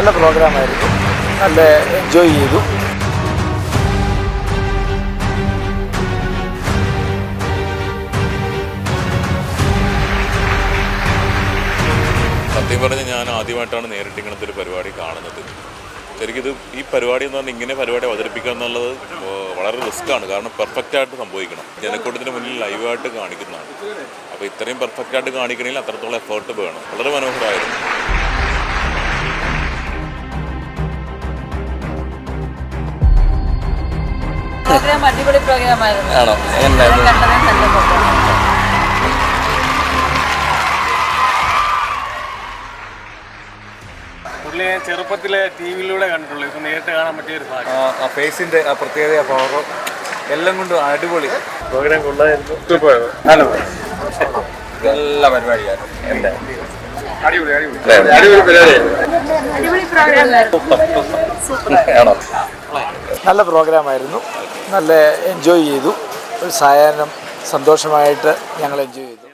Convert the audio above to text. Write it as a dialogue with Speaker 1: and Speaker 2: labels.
Speaker 1: നല്ല പ്രോഗ്രാമായിരുന്നു നല്ല എൻജോയ് ചെയ്തു.
Speaker 2: സത്യം പറഞ്ഞ് ഞാൻ ആദ്യമായിട്ടാണ് നേരിട്ട് ഇങ്ങനത്തെ ഒരു പരിപാടി കാണുന്നത്. ശരിക്കും ഇത് ഈ പരിപാടി എന്ന് പറഞ്ഞാൽ ഇങ്ങനെ പരിപാടി അവതരിപ്പിക്കുക എന്നുള്ളത് വളരെ വളരെ റിസ്ക്കാണ് കാരണം പെർഫെക്റ്റ് ആയിട്ട് സംഭവിക്കണം. ജനക്കൂട്ടത്തിന് മുന്നിൽ ലൈവായിട്ട് കാണിക്കുന്നതാണ്. അപ്പോൾ ഇത്രയും പെർഫെക്റ്റ് ആയിട്ട് കാണിക്കണമെങ്കിൽ അത്രത്തോളം എഫേർട്ട് വേണം. വളരെ മനോഹരമായിരുന്നു.
Speaker 3: പ്രോഗ്രാം അടിപൊളി പ്രോഗ്രാം ആയിരുന്നു
Speaker 4: ആണോ
Speaker 3: കണ്ടത്
Speaker 5: പുള്ളിയെ ചെറുപ്പത്തിലെ ടി വിയിലൂടെ കണ്ടിട്ടുള്ളൂ. ഇപ്പൊ നേരിട്ട് കാണാൻ പറ്റിയ ഒരു ഭാഗ്യം.
Speaker 4: ആ, ഫേസിന്റെ ആ പ്രത്യേകത പവർ എല്ലാം കൊണ്ടും അടിപൊളി.
Speaker 5: പ്രോഗ്രാം കൊള്ളായിരുന്നു ഹലോ
Speaker 4: നല്ല പരിപാടിയായിരുന്നു.
Speaker 5: അടിപൊളി അടിപൊളി. അടിപൊളി പരിപാടിയായിരുന്നു.
Speaker 1: നല്ല പ്രോഗ്രാമായിരുന്നു. നല്ല എൻജോയ് ചെയ്തു. ഒരു സായാഹ്നം സന്തോഷമായിട്ട് ഞങ്ങൾ എൻജോയ് ചെയ്തു.